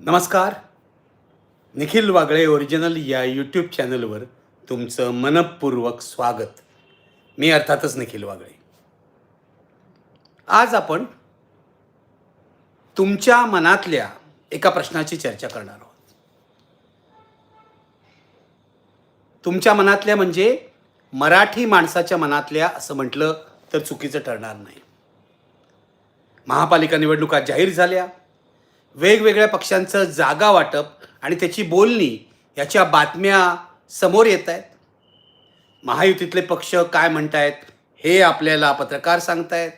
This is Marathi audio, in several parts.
नमस्कार. निखिल वागळे ओरिजिनल या यूट्यूब चॅनलवर तुमचं मनपूर्वक स्वागत. मी अर्थातच निखिल वागळे. आज आपण तुमच्या मनातल्या एका प्रश्नाची चर्चा करणार आहोत. तुमच्या मनातल्या म्हणजे मराठी माणसाच्या मनातल्या असं म्हटलं तर चुकीचं ठरणार नाही. महापालिका निवडणुका जाहीर झाल्या. वेगवेगळ्या पक्षांचं जागा वाटप आणि त्याची बोलणी याच्या बातम्या समोर येत आहेत. महायुतीतले पक्ष काय म्हणतायत हे आपल्याला पत्रकार सांगतायत.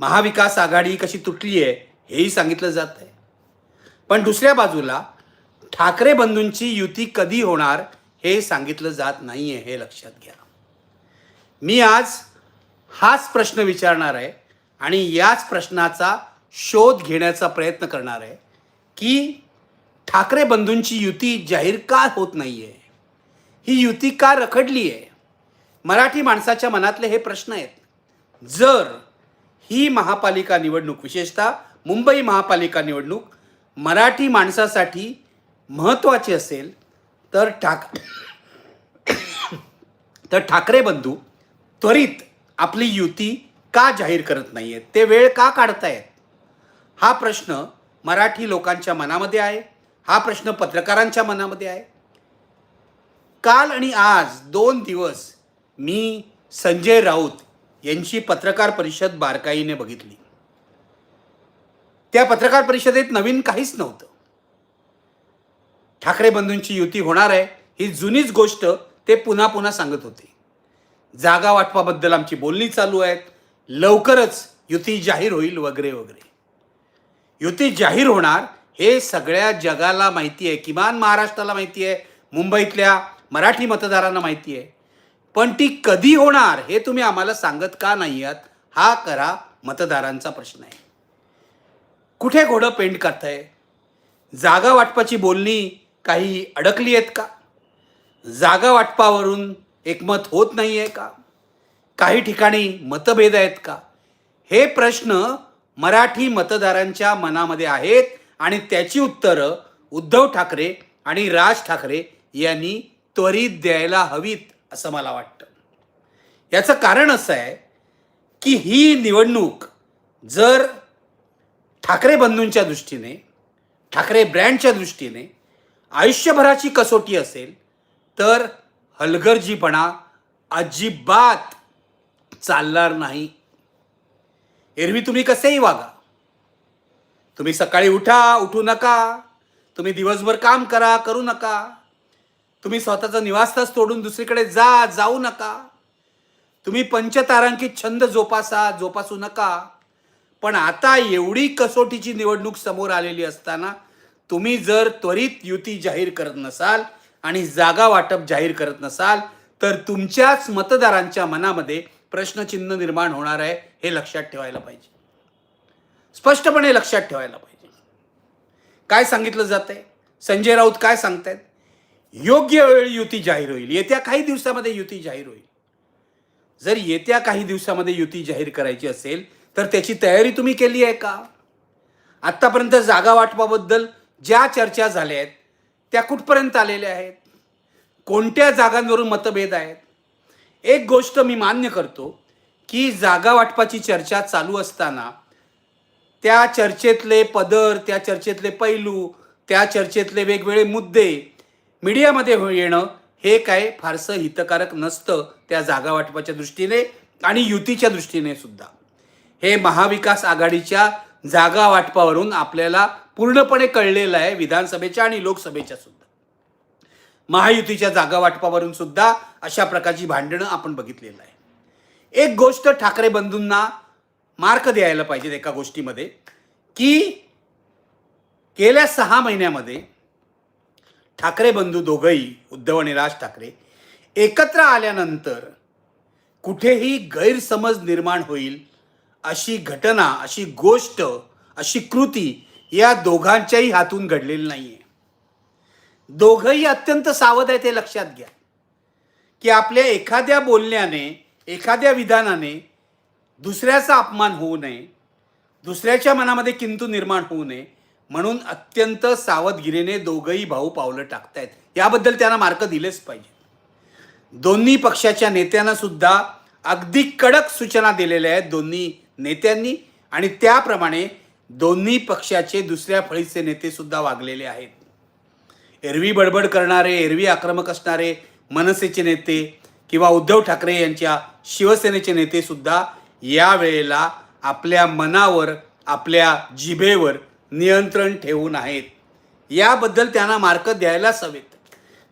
महाविकास आघाडी कशी तुटली आहे हेही सांगितलं जात आहे पण दुसऱ्या बाजूला ठाकरे बंधूंची युती कधी होणार हे सांगितलं जात नाही आहे हे लक्षात घ्या. मी आज हाच प्रश्न विचारणार आहे आणि याच प्रश्नाचा शोध घेण्याचा प्रयत्न करणार आहे की ठाकरे बंधूंची युती जाहीर का होत नाही आहे ही युती का रखडली आहे? मराठी माणसाच्या मनातले हे प्रश्न आहेत. जर ही महापालिका निवडणूक विशेषतः मुंबई महापालिका निवडणूक मराठी माणसासाठी महत्त्वाची असेल तर ठाक तर ठाकरे बंधू त्वरित आपली युती का जाहीर करत नाही आहेत ते वेळ का काढतायत? हा प्रश्न मराठी लोकांच्या मनामध्ये आहे. हा प्रश्न पत्रकारांच्या मनामध्ये आहे. काल आणि आज दोन दिवस मी संजय राऊत यांची पत्रकार परिषद बारकाईने बघितली. त्या पत्रकार परिषदेत नवीन काहीच नव्हतं. ठाकरे बंधूंची युती होणार आहे ही जुनीच गोष्ट ते पुन्हा पुन्हा सांगत होते. जागा वाटपाबद्दल आमची बोलणी चालू आहेत. लवकरच युती जाहीर होईल वगैरे वगैरे. युती जाहीर होणार हे सगळ्या जगाला माहिती आहे किमान महाराष्ट्राला माहिती आहे मुंबईतल्या मराठी मतदारांना माहिती आहे. पण ती कधी होणार हे तुम्ही आम्हाला सांगत का नाही आहात हा करा मतदारांचा प्रश्न आहे. कुठे घोडं पेंट करताय? जागा वाटपाची बोलणी काही अडकली आहेत का? जागा वाटपावरून एकमत होत नाही आहे का? काही ठिकाणी मतभेद आहेत का? हे प्रश्न मराठी मतदारांच्या मनामध्ये आहेत आणि त्याची उत्तरं उद्धव ठाकरे आणि राज ठाकरे यांनी त्वरित द्यायला हवीत असं मला वाटतं. याचं कारण असं आहे की ही निवडणूक जर ठाकरे बंधूंच्या दृष्टीने ठाकरे ब्रँडच्या दृष्टीने आयुष्यभराची कसोटी असेल तर हलगर्जीपणा अजिबात चालणार नाही. एरवी तुम्ही कसेही वागा. तुम्ही सकाळी उठा उठू नका. तुम्ही दिवसभर काम करा करू नका. तुम्ही स्वतःचा निवासताच तोडून दुसरीकडे जा जाऊ नका. तुम्ही पंचतारांकित छंद जोपासा जोपासू नका. पण आता एवढी कसोटीची निवडणूक समोर आलेली असताना तुम्ही जर त्वरित युती जाहीर करत नसाल आणि जागा वाटप जाहीर करत नसाल तर तुमच्याच मतदारांच्या मनामध्ये प्रश्नचिन्ह निर्माण होणार आहे हे लक्षात ठेवायला पाहिजे. स्पष्टपणे लक्षात ठेवायला पाहिजे. काय सांगितलं जात आहे संजय राऊत काय सांगतायत? योग्य वेळी युती जाहीर होईल. येत्या काही दिवसामध्ये युती जाहीर होईल. जर येत्या काही दिवसामध्ये युती जाहीर करायची असेल तर त्याची तयारी तुम्ही केली आहे का? आत्तापर्यंत जागा वाटपाबद्दल ज्या चर्चा झाल्या आहेत त्या कुठपर्यंत आलेल्या आहेत? कोणत्या जागांवरून मतभेद आहेत? एक गोष्ट मी मान्य करतो की जागा वाटपाची चर्चा चालू असताना त्या चर्चेतले पदर त्या चर्चेतले पैलू त्या चर्चेतले वेगवेगळे मुद्दे मीडियामध्ये हो येणं हे काय फारसं हितकारक नसतं त्या जागा वाटपाच्या दृष्टीने आणि युतीच्या दृष्टीने सुद्धा. हे महाविकास आघाडीच्या जागा वाटपावरून आपल्याला पूर्णपणे कळलेलं आहे विधानसभेच्या आणि लोकसभेच्या सुद्धा. महायुतीच्या जागा वाटपावरून सुद्धा अशा प्रकारची भांडणं आपण बघितलेलं आहे. एक गोष्ट ठाकरे बंधूंना मार्क द्यायला पाहिजेत एका गोष्टीमध्ये की गेल्या सहा महिन्यामध्ये ठाकरे बंधू दोघंही उद्धव आणि राज ठाकरे एकत्र आल्यानंतर कुठेही गैरसमज निर्माण होईल अशी घटना अशी गोष्ट अशी कृती या दोघांच्याही हातून घडलेली नाही आहे दोघंही अत्यंत सावध आहे ते लक्षात घ्या. की आपल्या एखाद्या बोलण्याने एखाद्या विधानाने दुसऱ्याचा अपमान होऊ नये दुसऱ्याच्या मनामध्ये किंतू निर्माण होऊ नये म्हणून अत्यंत सावधगिरीने दोघंही भाऊ पावलं टाकतायत. याबद्दल त्यांना मार्क दिलेच पाहिजे. दोन्ही पक्षाच्या नेत्यांना सुद्धा अगदी कडक सूचना दिलेल्या आहेत दोन्ही नेत्यांनी आणि त्याप्रमाणे दोन्ही पक्षाचे दुसऱ्या फळीचे नेते सुद्धा वागलेले आहेत. एरवी बडबड करणारे एरवी आक्रमक असणारे मनसेचे नेते किंवा उद्धव ठाकरे यांच्या शिवसेनेचे नेतेसुद्धा या यावेळेला आपल्या मनावर आपल्या जिभेवर नियंत्रण ठेवून आहेत. याबद्दल त्यांना मार्क द्यायलाच हवेत.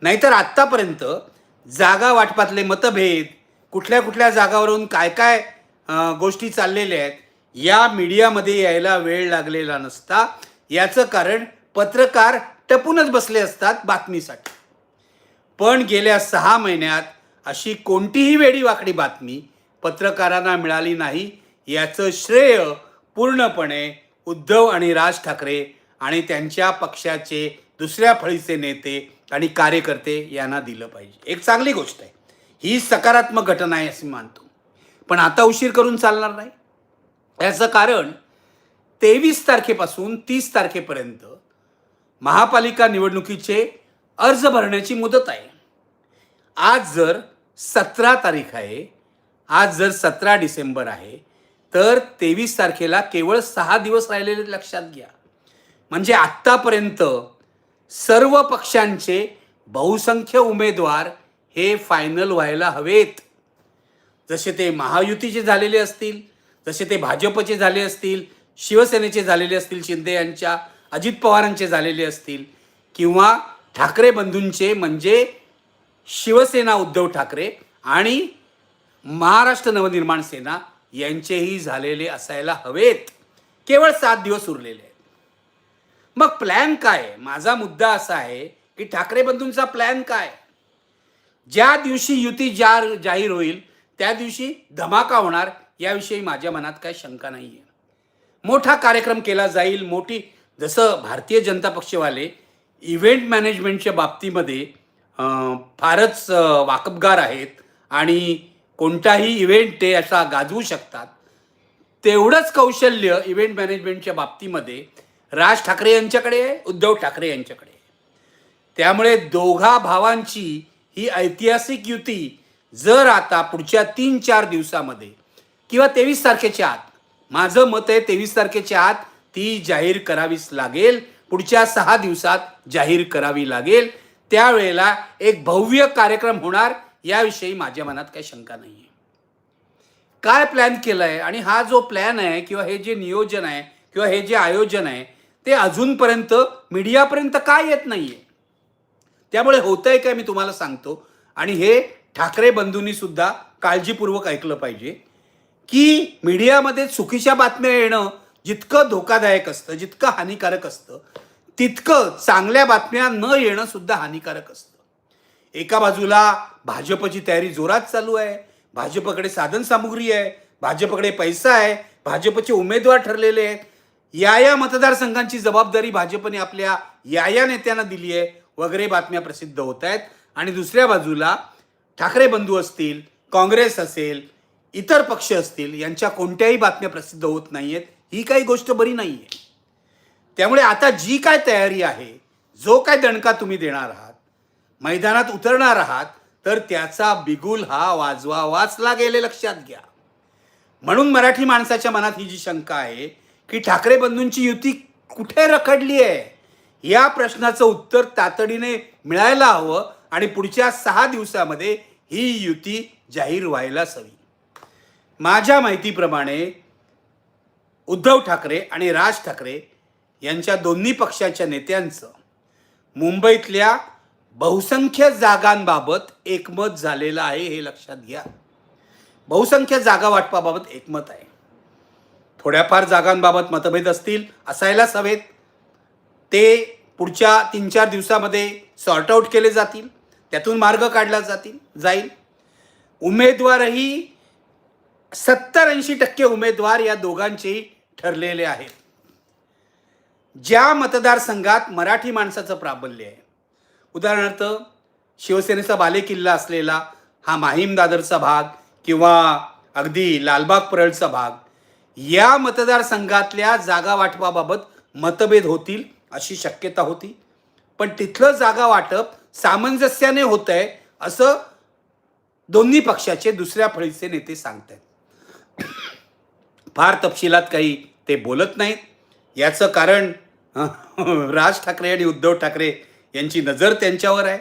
नाहीतर आत्तापर्यंत जागा वाटपातले मतभेद कुठल्या कुठल्या जागावरून काय काय गोष्टी चाललेल्या आहेत या मीडियामध्ये यायला वेळ लागलेला नसता. याचं कारण पत्रकार टपूनच बसले असतात बातमीसाठी. पण गेल्या सहा महिन्यात अशी कोणतीही वेडी वाकडी बातमी पत्रकारांना मिळाली नाही याचं श्रेय पूर्णपणे उद्धव आणि राज ठाकरे आणि त्यांच्या पक्षाचे दुसऱ्या फळीचे नेते आणि कार्यकर्ते यांना दिलं पाहिजे. एक चांगली गोष्ट आहे. ही सकारात्मक घटना आहे असं मानतो. पण आता उशीर करून चालणार नाही. याचं कारण तेवीस तारखेपासून तीस तारखेपर्यंत महापालिका निवडणुकीचे अर्ज भरण्याची मुदत आहे. आज जर सतरा तारीख आहे आज जर सतरा डिसेंबर आहे तर तेवीस तारखेला केवळ सहा दिवस राहिलेले लक्षात घ्या. म्हणजे आत्तापर्यंत सर्व पक्षांचे बहुसंख्य उमेदवार हे फायनल व्हायला हवेत. जसे ते महायुतीचे झालेले असतील जसे ते भाजपचे झाले असतील शिवसेनेचे झालेले असतील शिंदे यांच्या अजित पवारांचे झालेले असतील किंवा ठाकरे बंधूंचे म्हणजे शिवसेना उद्धव ठाकरे आणि महाराष्ट्र नवनिर्माण सेना यांचेही झालेले असायला हवेत. केवळ सात दिवस उरलेले आहेत. मग प्लॅन काय आहे? माझा मुद्दा असा आहे की ठाकरे बंधूंचा प्लॅन काय ज्या दिवशी युती जार जाहीर होईल त्या दिवशी धमाका होणार याविषयी माझ्या मनात काही शंका नाही आहे मोठा कार्यक्रम केला जाईल मोठी जसं भारतीय जनता पक्षवाले इव्हेंट मॅनेजमेंटच्या बाबतीमध्ये फारच वाकबगार आहेत आणि कोणताही इव्हेंट ते असा गाजवू शकतात. तेवढंच कौशल्य इव्हेंट मॅनेजमेंटच्या बाबतीमध्ये राज ठाकरे यांच्याकडे आहे उद्धव ठाकरे यांच्याकडे त्यामुळे दोघा भावांची ही ऐतिहासिक युती जर आता पुढच्या तीन चार दिवसामध्ये किंवा तेवीस तारखेच्या आत माझं मत आहे तेवीस तारखेच्या आत ती जाहीर करावीच लागेल. पुढच्या सहा दिवसात जाहीर करावी लागेल. त्यावेळेला एक भव्य कार्यक्रम होणार याविषयी माझ्या मनात काही शंका नाही आहे काय प्लॅन केलं आहे आणि हा जो प्लॅन आहे किंवा हे जे नियोजन आहे किंवा हे जे आयोजन आहे ते अजूनपर्यंत मीडियापर्यंत काय येत नाही आहे त्यामुळे होतं आहे काय मी तुम्हाला सांगतो. आणि हे ठाकरे बंधूंनी सुद्धा काळजीपूर्वक ऐकलं पाहिजे की मीडियामध्ये चुकीच्या बातम्या येणं जितकं धोकादायक असतं जितकं हानिकारक असतं तितकं चांगल्या बातम्या न येणं सुद्धा हानिकारक असतं. एका बाजूला भाजपची तयारी जोरात चालू आहे भाजपकडे साधनसामुग्री आहे भाजपकडे पैसा आहे भाजपचे उमेदवार ठरलेले आहेत. या या मतदारसंघांची जबाबदारी भाजपने आपल्या या या नेत्यांना दिली आहे वगैरे बातम्या प्रसिद्ध होत आहेत. आणि दुसऱ्या बाजूला ठाकरे बंधू असतील काँग्रेस असेल इतर पक्ष असतील यांच्या कोणत्याही बातम्या प्रसिद्ध होत नाही आहेत ही काही गोष्ट बरी नाही आहे त्यामुळे आता जी काय तयारी आहे जो काय दणका तुम्ही देणार आहात मैदानात उतरणार आहात तर त्याचा बिगुल हा वाजवावाच लागेल हे लक्षात घ्या. म्हणून मराठी माणसाच्या मनात ही जी शंका आहे की ठाकरे बंधूंची युती कुठे रखडली आहे? या प्रश्नाचं उत्तर तातडीने मिळायला हवं आणि पुढच्या सहा दिवसामध्ये ही युती जाहीर व्हायलाच हवी माझ्या माहितीप्रमाणे उद्धव ठाकरे आणि राज ठाकरे यांच्या दोन्ही पक्षाच्या नेत्यांचं मुंबईतल्या बहुसंख्य जागांबाबत एकमत झालेलं आहे हे लक्षात घ्या. बहुसंख्य जागा वाटपाबाबत एकमत आहे. थोड्याफार जागांबाबत मतभेद असतील असायलाच हवेत. ते पुढच्या तीन चार दिवसामध्ये सॉर्ट आऊट केले जातील त्यातून मार्ग काढला जातील जाईल. उमेदवारही सत्तर ऐंशी टक्के उमेदवार या दोघांचेही ठरलेले आहेत. ज्या मतदारसंघात मराठी माणसाचं प्राबल्य आहे. उदाहरणार्थ शिवसेनेचा बालेकिल्ला असलेला हा माहीम दादरचा भाग किंवा अगदी लालबाग परळचा भाग या मतदारसंघातल्या जागा वाटपाबाबत मतभेद होतील अशी शक्यता होती. पण तिथलं जागा वाटप सामंजस्याने होत आहे असं दोन्ही पक्षाचे दुसऱ्या फळीचे नेते सांगत आहेत फार तपशिलात काही ते बोलत नाहीत. याचं कारण राज ठाकरे आणि उद्धव ठाकरे यांची नजर त्यांच्यावर आहे.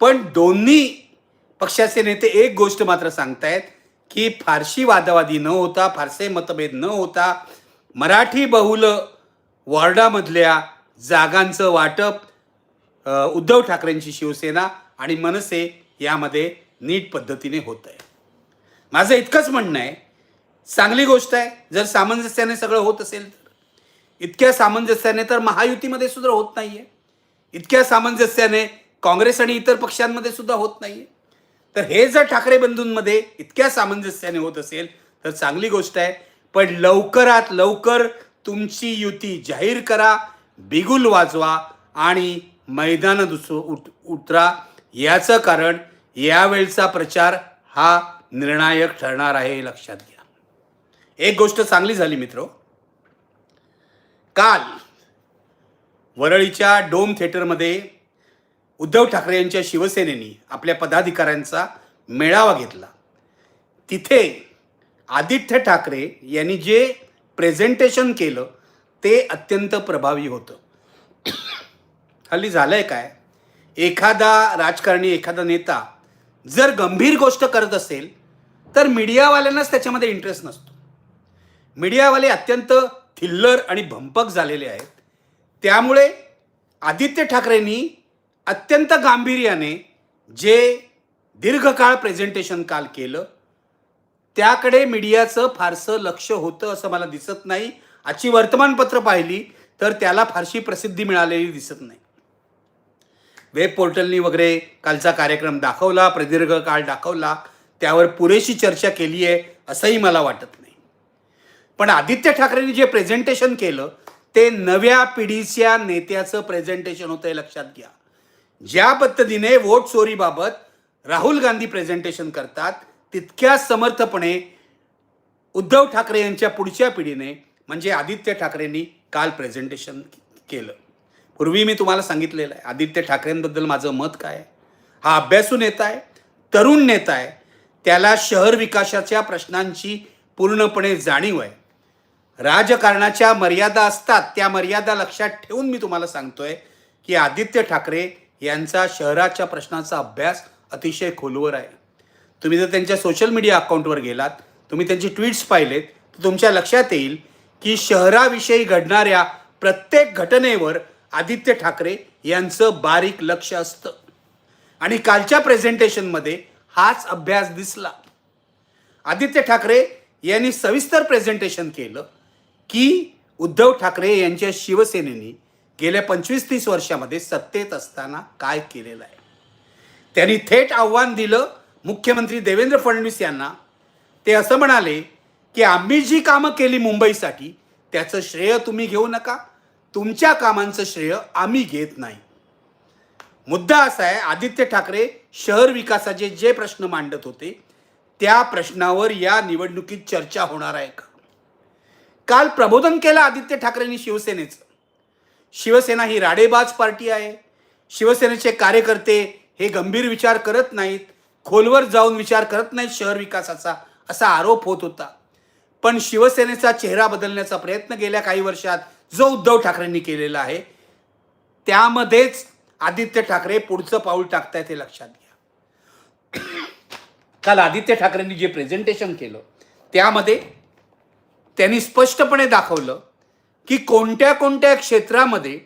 पण दोन्ही पक्षाचे नेते एक गोष्ट मात्र सांगतायत की फारशी वादावादी न होता फारसे मतभेद न होता मराठी बहुल वॉर्डामधल्या जागांचं वाटप उद्धव ठाकरेंची शिवसेना आणि मनसे यामध्ये नीट पद्धतीने होत आहे माझं इतकंच म्हणणं आहे. चांगली गोष्ट आहे. जर सामंजस्याने सगळं होत असेल तर. इतक्या सामंजस्याने तर महायुतीमध्ये सुद्धा होत नाहीये. इतक्या सामंजस्याने काँग्रेस आणि इतर पक्षांमध्ये सुद्धा होत नाहीये. तर हे जर ठाकरे बंधूंमध्ये इतक्या सामंजस्याने होत असेल तर चांगली गोष्ट आहे. पण लवकरात लवकर तुमची युती जाहीर करा बिगुल वाजवा आणि मैदान उस- उत उतरा. याचं कारण यावेळचा प्रचार हा निर्णायक ठरणार आहे लक्षात घ्या. एक गोष्ट चांगली झाली मित्र काल वरळीच्या डोम थिएटरमध्ये उद्धव ठाकरे यांच्या शिवसेनेनी आपल्या पदाधिकाऱ्यांचा मेळावा घेतला. तिथे आदित्य ठाकरे यांनी जे प्रेझेंटेशन केलं ते अत्यंत प्रभावी होतं. हल्ली झालं आहे काय? एखादा राजकारणी एखादा नेता जर गंभीर गोष्ट करत असेल तर मीडियावाल्यांनाच त्याच्यामध्ये इंटरेस्ट नसतो. मीडियावाले अत्यंत थिल्लर आणि भंपक झालेले आहेत. त्यामुळे आदित्य ठाकरेंनी अत्यंत गांभीर्याने जे दीर्घकाळ प्रेझेंटेशन काल केलं त्याकडे मीडियाचं फारसं लक्ष होतं असं मला दिसत नाही. आजची वर्तमानपत्र पाहिली तर त्याला फारशी प्रसिद्धी मिळालेली दिसत नाही. वेब पोर्टलनी वगैरे कालचा कार्यक्रम दाखवला प्रदीर्घ काळ दाखवला त्यावर पुरेशी चर्चा केली आहे असंही मला वाटत नाही. पण आदित्य ठाकरेंनी जे प्रेझेंटेशन केलं ते नव्या पिढीच्या नेत्याचं प्रेझेंटेशन होतं हे लक्षात घ्या. ज्या पद्धतीने वोट चोरीबाबत राहुल गांधी प्रेझेंटेशन करतात तितक्या समर्थपणे उद्धव ठाकरे यांच्या पुढच्या पिढीने म्हणजे आदित्य ठाकरेंनी काल प्रेझेंटेशन केलं. पूर्वी मी तुम्हाला सांगितलेलं आहे आदित्य ठाकरेंबद्दल माझं मत काय हा अभ्यासू नेता आहे तरुण नेता आहे त्याला शहर विकासाच्या प्रश्नांची पूर्णपणे जाणीव आहे. राजकारणाच्या मर्यादा असतात त्या मर्यादा लक्षात ठेवून मी तुम्हाला सांगतोय की आदित्य ठाकरे यांचा शहराच्या प्रश्नाचा अभ्यास अतिशय खोलवर आहे. तुम्ही जर त्यांच्या सोशल मीडिया अकाउंटवर गेलात तुम्ही त्यांचे ट्विट्स पाहिलेत तर तुमच्या लक्षात येईल की शहराविषयी घडणाऱ्या प्रत्येक घटनेवर आदित्य ठाकरे यांचं बारीक लक्ष असतं. आणि कालच्या प्रेझेंटेशनमध्ये हाच अभ्यास दिसला. आदित्य ठाकरे यांनी सविस्तर प्रेझेंटेशन केलं. की उद्धव ठाकरे यांच्या शिवसेनेने गेल्या पंचवीस तीस वर्षामध्ये सत्तेत असताना काय केलेलं आहे? त्यांनी थेट आव्हान दिलं मुख्यमंत्री देवेंद्र फडणवीस यांना. ते असं म्हणाले की आम्ही जी कामं केली मुंबईसाठी त्याचं श्रेय तुम्ही घेऊ नका. तुमच्या कामांचं श्रेय आम्ही घेत नाही. मुद्दा असा आहे आदित्य ठाकरे शहर विकासाचे जे प्रश्न मांडत होते त्या प्रश्नावर या निवडणुकीत चर्चा होणार आहे का? काल प्रबोधन केलं आदित्य ठाकरेंनी शिवसेनेचं. शिवसेना ही राडेबाज पार्टी आहे. शिवसेनेचे कार्यकर्ते हे गंभीर विचार करत नाहीत. खोलवर जाऊन विचार करत नाहीत शहर विकासाचा असा आरोप होत होता. पण शिवसेनेचा चेहरा बदलण्याचा प्रयत्न गेल्या काही वर्षात जो उद्धव ठाकरेंनी केलेला आहे त्यामध्येच आदित्य ठाकरे पुढचं पाऊल टाकतायत हे लक्षात घ्या. काल आदित्य ठाकरेंनी जे प्रेझेंटेशन केलं त्यामध्ये त्यांनी स्पष्टपणे दाखवलं की कोणत्या कोणत्या क्षेत्रामध्ये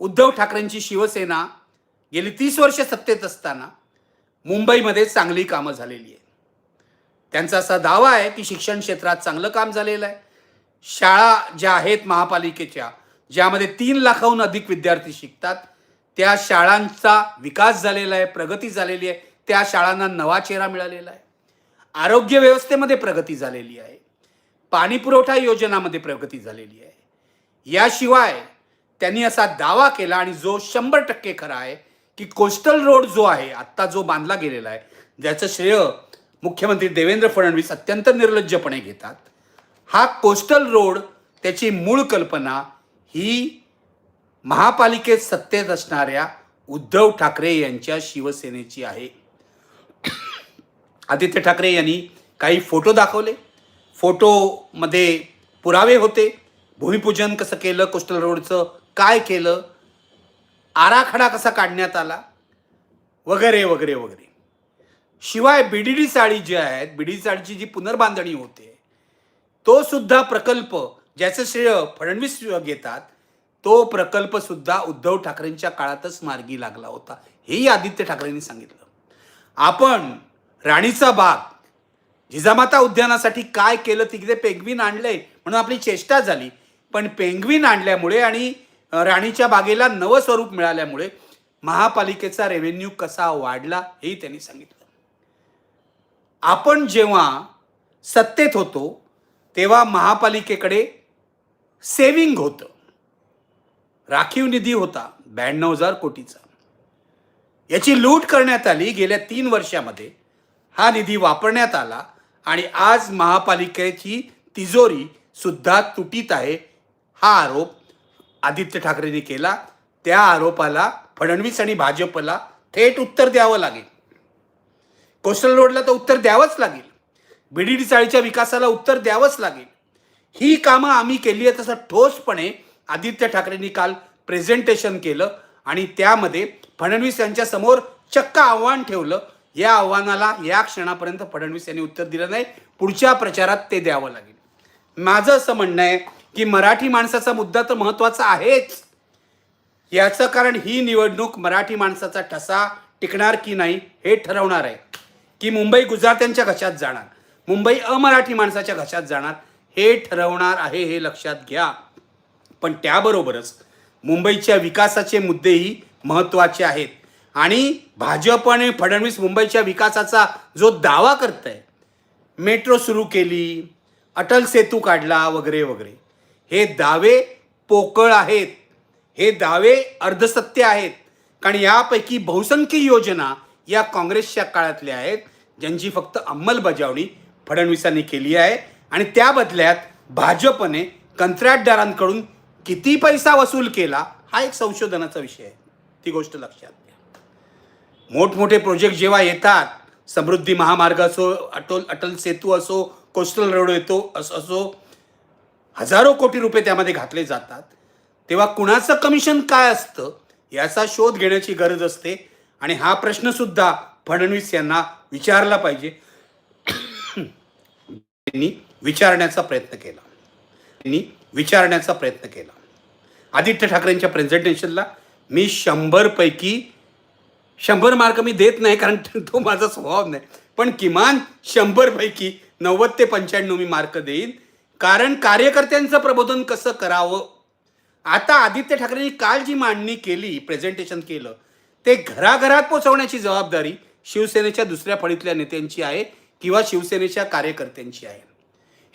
उद्धव ठाकरेंची शिवसेना गेली तीस वर्ष सत्तेत असताना मुंबईमध्ये चांगली कामं झालेली आहेत. त्यांचा असा दावा आहे की शिक्षण क्षेत्रात चांगलं काम झालेलं आहे. शाळा ज्या आहेत महापालिकेच्या ज्यामध्ये तीन लाखाहून अधिक विद्यार्थी शिकतात त्या शाळांचा विकास झालेला आहे प्रगती झालेली आहे त्या शाळांना नवा चेहरा मिळालेला आहे. आरोग्य व्यवस्थेमध्ये प्रगती झालेली आहे. पाणी पुरवठा योजनामध्ये प्रगती झालेली आहे. याशिवाय त्यांनी असा दावा केला आणि जो शंभर टक्के खरा आहे की कोस्टल रोड जो आहे आत्ता जो बांधला गेलेला आहे ज्याचं श्रेय मुख्यमंत्री देवेंद्र फडणवीस अत्यंत निर्लज्जपणे घेतात हा कोस्टल रोड त्याची मूळ कल्पना ही महापालिकेत सत्तेत असणाऱ्या उद्धव ठाकरे यांच्या शिवसेनेची आहे. आदित्य ठाकरे यांनी काही फोटो दाखवले. फोटोमध्ये पुरावे होते. भूमिपूजन कसं केलं कोस्टल रोडचं काय केलं आराखडा कसा काढण्यात आला वगैरे वगैरे वगैरे. शिवाय बीडीडी साडी जी आहेत बीडीडी साडीची जी पुनर्बांधणी होते तो सुद्धा प्रकल्प ज्याचं श्रेय फडणवीस घेतात तो प्रकल्प सुद्धा उद्धव ठाकरेंच्या काळातच मार्गी लागला होता. हेही आदित्य ठाकरेंनी सांगितलं. आपण राणीचा बाग. जिजामाता उद्यानासाठी काय केलं तिकडे पेंग्विन आणलंय म्हणून आपली चेष्टा झाली. पण पेंग्विन आणल्यामुळे आणि राणीच्या बागेला नवं स्वरूप मिळाल्यामुळे महापालिकेचा रेव्हेन्यू कसा वाढला हेही त्यांनी सांगितलं. आपण जेव्हा सत्तेत होतो तेव्हा महापालिकेकडे सेविंग होतं. राखीव निधी होता ब्याण्णव हजार कोटीचा. याची लूट करण्यात आली गेल्या तीन वर्षामध्ये. हा निधी वापरण्यात आला आणि आज महापालिकेची तिजोरी सुद्धा तुटीत आहे. हा आरोप आदित्य ठाकरेंनी केला. त्या आरोपाला फडणवीस आणि भाजपला थेट उत्तर द्यावं लागेल. कोस्टल रोडला तर उत्तर द्यावंच लागेल. बीडीडी चाळीच्या विकासाला उत्तर द्यावंच लागेल. ही कामं आम्ही केली आहे तसं ठोसपणे आदित्य ठाकरेंनी काल प्रेझेंटेशन केलं आणि त्यामध्ये फडणवीस यांच्यासमोर चक्क आव्हान ठेवलं. या आव्हानाला या क्षणापर्यंत फडणवीस यांनी उत्तर दिलं नाही. पुढच्या प्रचारात ते द्यावं लागेल. माझं असं म्हणणं आहे की मराठी माणसाचा मुद्दा तर महत्त्वाचा आहेच. याचं कारण ही निवडणूक मराठी माणसाचा ठसा टिकणार की नाही हे ठरवणार आहे. की मुंबई गुजरात्यांच्या घशात जाणार मुंबई अमराठी माणसाच्या घशात जाणार हे ठरवणार आहे हे लक्षात घ्या. पण त्याबरोबरच मुंबईच्या विकासाचे मुद्देही महत्त्वाचे आहेत. आणि भाजप आणि फडणवीस मुंबईच्या विकासाचा जो दावा करत आहे मेट्रो सुरू केली अटल सेतू काढला वगैरे वगैरे हे दावे पोकळ आहेत. हे दावे अर्धसत्य आहेत. कारण यापैकी बहुसंख्य योजना या काँग्रेसच्या काळातल्या आहेत ज्यांची फक्त अंमलबजावणी फडणवीसांनी केली आहे. आणि त्या बदल्यात भाजपने कंत्राटदारांकडून किती पैसा वसूल केला हा एक संशोधनाचा विषय आहे. ती गोष्ट लक्षात घ्या. मोठमोठे प्रोजेक्ट जेव्हा येतात समृद्धी महामार्ग असो अटल अटल सेतू असो कोस्टल रोड येतो असो असो हजारो कोटी रुपये त्यामध्ये घातले जातात. तेव्हा कुणाचं कमिशन काय असतं याचा शोध घेण्याची गरज असते. आणि हा प्रश्नसुद्धा फडणवीस यांना विचारला पाहिजे. त्यांनी विचारण्याचा प्रयत्न केला. त्यांनी विचारण्याचा प्रयत्न केला. आदित्य ठाकरेंच्या प्रेझेंटेशनला मी शंभरपैकी शंभर मार्क मी देत नाही कारण तो माझा स्वभाव नाही. पण किमान शंभरपैकी नव्वद ते पंच्याण्णव मी मार्क देईन. कारण कार्यकर्त्यांचं प्रबोधन कसं करावं? आता आदित्य ठाकरेंनी काल जी मांडणी केली प्रेझेंटेशन केलं ते घराघरात पोचवण्याची जबाबदारी शिवसेनेच्या दुसऱ्या फळीतल्या नेत्यांची आहे किंवा शिवसेनेच्या कार्यकर्त्यांची आहे.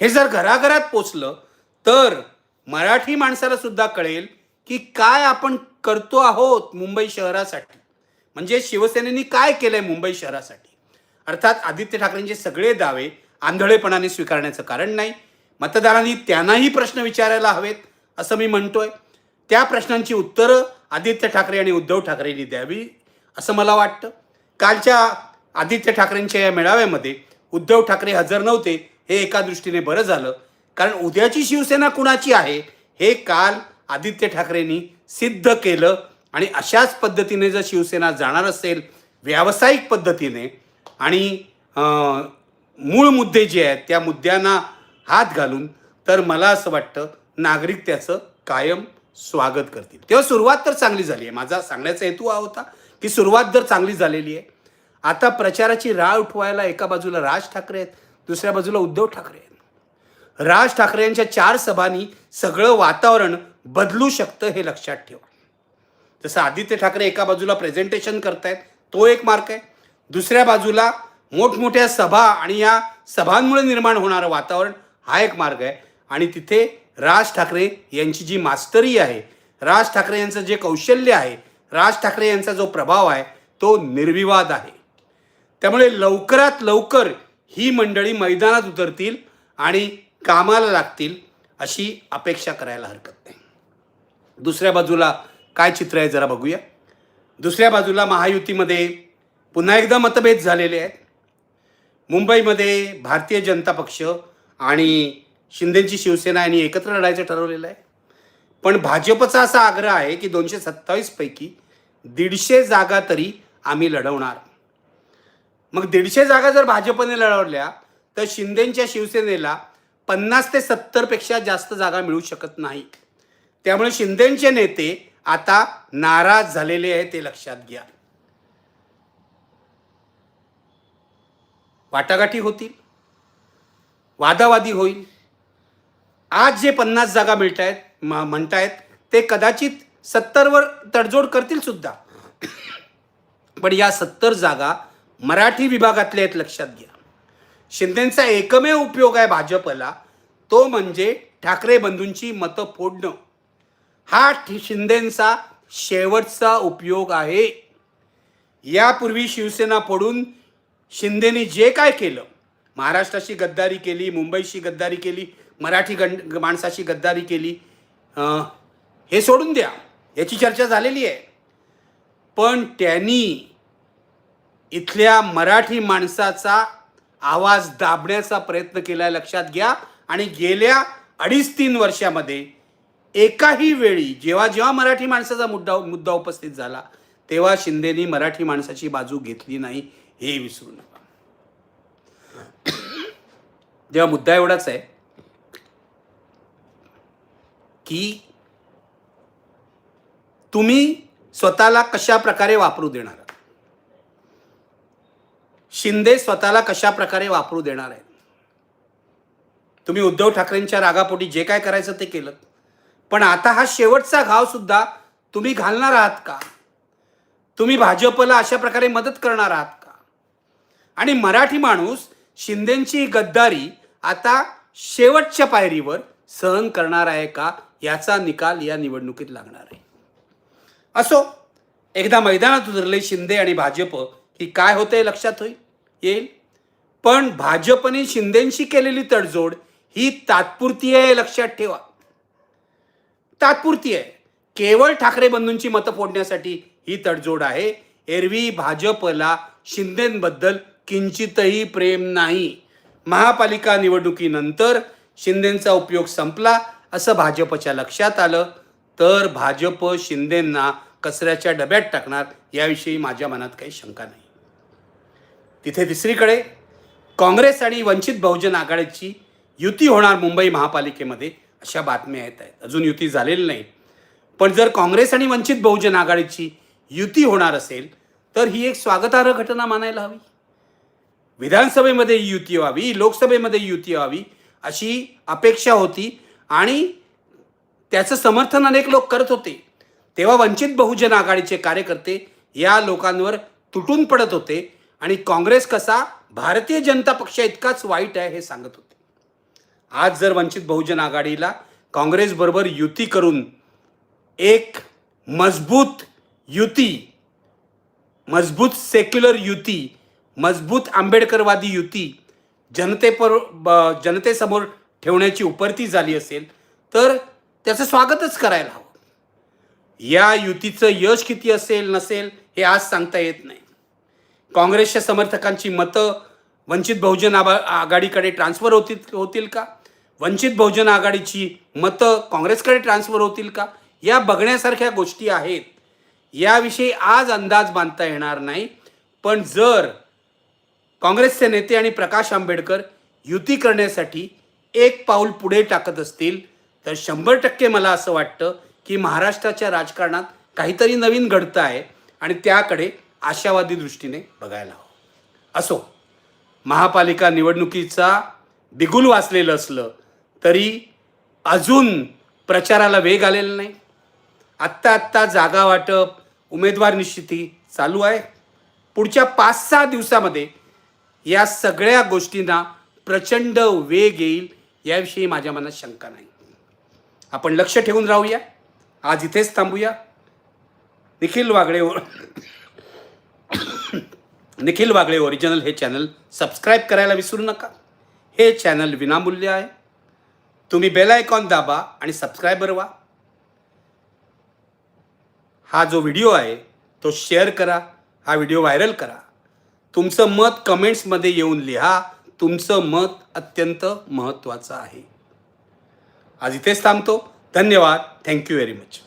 हे जर घराघरात पोचलं तर मराठी माणसाला सुद्धा कळेल की काय आपण करतो आहोत मुंबई शहरासाठी. म्हणजे शिवसेनेने काय केलंय मुंबई शहरासाठी? अर्थात आदित्य ठाकरेंचे सगळे दावे आंधळेपणाने स्वीकारण्याचं कारण नाही. मतदारांनी त्यांनाही प्रश्न विचारायला हवेत असं मी म्हणतोय. त्या प्रश्नांची उत्तरं आदित्य ठाकरे आणि उद्धव ठाकरेंनी द्यावी असं मला वाटतं. कालच्या आदित्य ठाकरेंच्या या मेळाव्यामध्ये उद्धव ठाकरे हजर नव्हते हे एका दृष्टीने बरं झालं. कारण उद्याची शिवसेना कुणाची आहे हे काल आदित्य ठाकरेंनी सिद्ध केलं. आणि अशाच पद्धतीने जर शिवसेना जाणार असेल व्यावसायिक पद्धतीने आणि मूळ मुद्दे जे आहेत त्या मुद्द्यांना हात घालून तर मला असं वाटतं नागरिक त्याचं कायम स्वागत करतील. तेव्हा सुरुवात तर चांगली झाली आहे माझा सांगण्याचा हेतू हा होता की सुरुवात जर चांगली झालेली आहे आता प्रचाराची राळ उठवायला एका बाजूला राज ठाकरे आहेत दुसऱ्या बाजूला उद्धव ठाकरे आहेत. राज ठाकरे यांच्या चार सभांनी सगळं वातावरण बदलू शकतं हे लक्षात ठेवा. जसं आदित्य ठाकरे एका बाजूला प्रेझेंटेशन करतायत तो एक मार्क आहे. दुसऱ्या बाजूला मोठमोठ्या सभा आणि या सभांमुळे निर्माण होणारं वातावरण हा एक मार्ग आहे. आणि तिथे राज ठाकरे यांची जी मास्टरी आहे राज ठाकरे यांचं जे कौशल्य आहे राज ठाकरे यांचा जो प्रभाव आहे तो निर्विवाद आहे. त्यामुळे लवकरात लवकर ही मंडळी मैदानात उतरतील आणि कामाला लागतील अशी अपेक्षा करायला हरकत नाही. दुसऱ्या बाजूला काय चित्र आहे जरा बघूया. दुसऱ्या बाजूला महायुतीमध्ये पुन्हा एकदा मतभेद झालेले आहेत. मुंबईमध्ये भारतीय जनता पक्ष आणि शिंदेची शिवसेना यांनी एकत्र लढायचं ठरवलेलं आहे. पण भाजपचा असा आग्रह आहे की दोनशे सत्तावीसपैकी दीडशे जागा तरी आम्ही लढवणार. मग दीडशे जागा जर भाजपने लढवल्या तर शिंदेच्या शिवसेनेला पन्नास ते सत्तरपेक्षा जास्त जागा मिळू शकत नाही त्यामुळे शिंदेचे नेते आता नाराज झालेले आहे ते लक्षात घ्या. वाटाघाटी होतील. वादावादी होईल. आज जे पन्नास जागा मिळत आहेत म्हणतायत ते कदाचित सत्तरवर तडजोड करतील सुद्धा. पण या सत्तर जागा मराठी विभागातल्या आहेत लक्षात घ्या. शिंदेचा एकमेव उपयोग आहे भाजपला तो म्हणजे ठाकरे बंधूंची मतं फोडणं. हा ठि- शिंदेचा शेवटचा उपयोग आहे. यापूर्वी शिवसेना फोडून शिंदेने जे काय केलं महाराष्ट्राशी गद्दारी केली मुंबईशी गद्दारी केली मराठी गण माणसाशी गद्दारी केली हे सोडून द्या. याची चर्चा झालेली आहे. पण त्यांनी इथल्या मराठी माणसाचा आवाज दाबण्याचा प्रयत्न केला लक्षात घ्या. आणि गेल्या अडीच तीन वर्षामध्ये एकाही वेळी जेव्हा जेव्हा मराठी माणसाचा मुद्दा मुद्दा उपस्थित झाला तेव्हा शिंदेनी मराठी माणसाची बाजू घेतली नाही हे विसरू नका. जेव्हा मुद्दा एवढाच आहे की तुम्ही स्वतःला कशा प्रकारे वापरू देणार आहात? शिंदे स्वतःला कशा प्रकारे वापरू देणार आहेत? तुम्ही उद्धव ठाकरेंच्या रागापोटी जे काय करायचं ते केलं. पण आता हा शेवटचा घाव सुद्धा तुम्ही घालणार आहात का? तुम्ही भाजपला अशा प्रकारे मदत करणार आहात का? आणि मराठी माणूस शिंदेची गद्दारी आता शेवटच्या पायरीवर सहन करणार आहे का याचा निकाल या निवडणुकीत लागणार आहे. असो एकदा मैदानात उतरले शिंदे आणि भाजप की काय होतंय लक्षात होईल? येईल. पण भाजपने शिंदेशी केलेली तडजोड ही तात्पुरती आहे लक्षात ठेवा. तात्पुरती आहे. केवळ ठाकरे बंधूंची मतं फोडण्यासाठी ही तडजोड आहे. एरवी भाजपला शिंदेबद्दल किंचितही प्रेम नाही. महापालिका निवडणुकीनंतर शिंदेचा उपयोग संपला असं भाजपच्या लक्षात आलं. तर भाजप शिंदेंना कचऱ्याच्या डब्यात टाकणार याविषयी माझ्या मनात काही शंका नाही. तिथे तिसरीकडे काँग्रेस आणि वंचित बहुजन आघाडीची युती होणार मुंबई महापालिकेमध्ये अशा बातम्या येत आहेत. अजून युती झालेली नाही. पण जर काँग्रेस आणि वंचित बहुजन आघाडीची युती होणार असेल तर ही एक स्वागतार्ह घटना मानायला हवी. विधानसभेमध्ये युती व्हावी लोकसभेमध्ये युती व्हावी अशी अपेक्षा होती आणि त्याचं समर्थन अनेक लोक करत होते. तेव्हा वंचित बहुजन आघाडीचे कार्यकर्ते या लोकांवर तुटून पडत होते आणि काँग्रेस कसा भारतीय जनता पक्ष इतकाच वाईट आहे हे सांगत होते. आज जर वंचित बहुजन आघाडीला काँग्रेसबरोबर युती करून एक मजबूत युती मजबूत सेक्युलर युती मजबूत आंबेडकरवादी युती जनतेपर ब- जनतेसमोर ठेवण्याची उपरती झाली असेल तर त्याचं स्वागतच करायला हवं. या युतीचं यश किती असेल नसेल हे आज सांगता येत नाही. काँग्रेसच्या समर्थकांची मतं वंचित बहुजन आबा आघाडीकडे ट्रान्सफर होतील होतील का? वंचित बहुजन आघाडीची मतं काँग्रेसकडे ट्रान्सफर होतील का? या बघण्यासारख्या गोष्टी आहेत. याविषयी आज अंदाज बांधता येणार नाही. पण जर काँग्रेसचे नेते आणि प्रकाश आंबेडकर युती करण्यासाठी एक पाऊल पुढे टाकत असतील तर शंभर टक्के मला असं वाटतं की महाराष्ट्राच्या राजकारणात काहीतरी नवीन घडतं आहे आणि त्याकडे आशावादी दृष्टीने बघायला हवं. असो महापालिका निवडणुकीचा बिगुल वाचलेलं असलं तरी अजून प्रचाराला वेग आलेला नाही. आत्ता आत्ता जागा वाटप उमेदवार निश्चिती चालू आहे. पुढच्या पाच सहा दिवसामध्ये या सगळ्या गोष्टींना प्रचंड वेग येईल याविषयी माझ्या मनात शंका नाही. आपण लक्ष ठेवून राहूया. आज इथेच थांबूया. निखिल वागळे निखिल वागळे ओरिजिनल हे चॅनल सबस्क्राईब करायला विसरू नका. हे चॅनल विनामूल्य आहे. तुम्ही बेल आयकॉन दाबा आणि सबस्क्रायबर व्हा. हा जो व्हिडिओ आहे तो शेअर करा. हा व्हिडिओ व्हायरल करा. तुमचं मत कमेंट्समध्ये येऊन लिहा. तुमचं मत अत्यंत महत्त्वाचं आहे. आज इथेच थांबतो. धन्यवाद. Thank you very much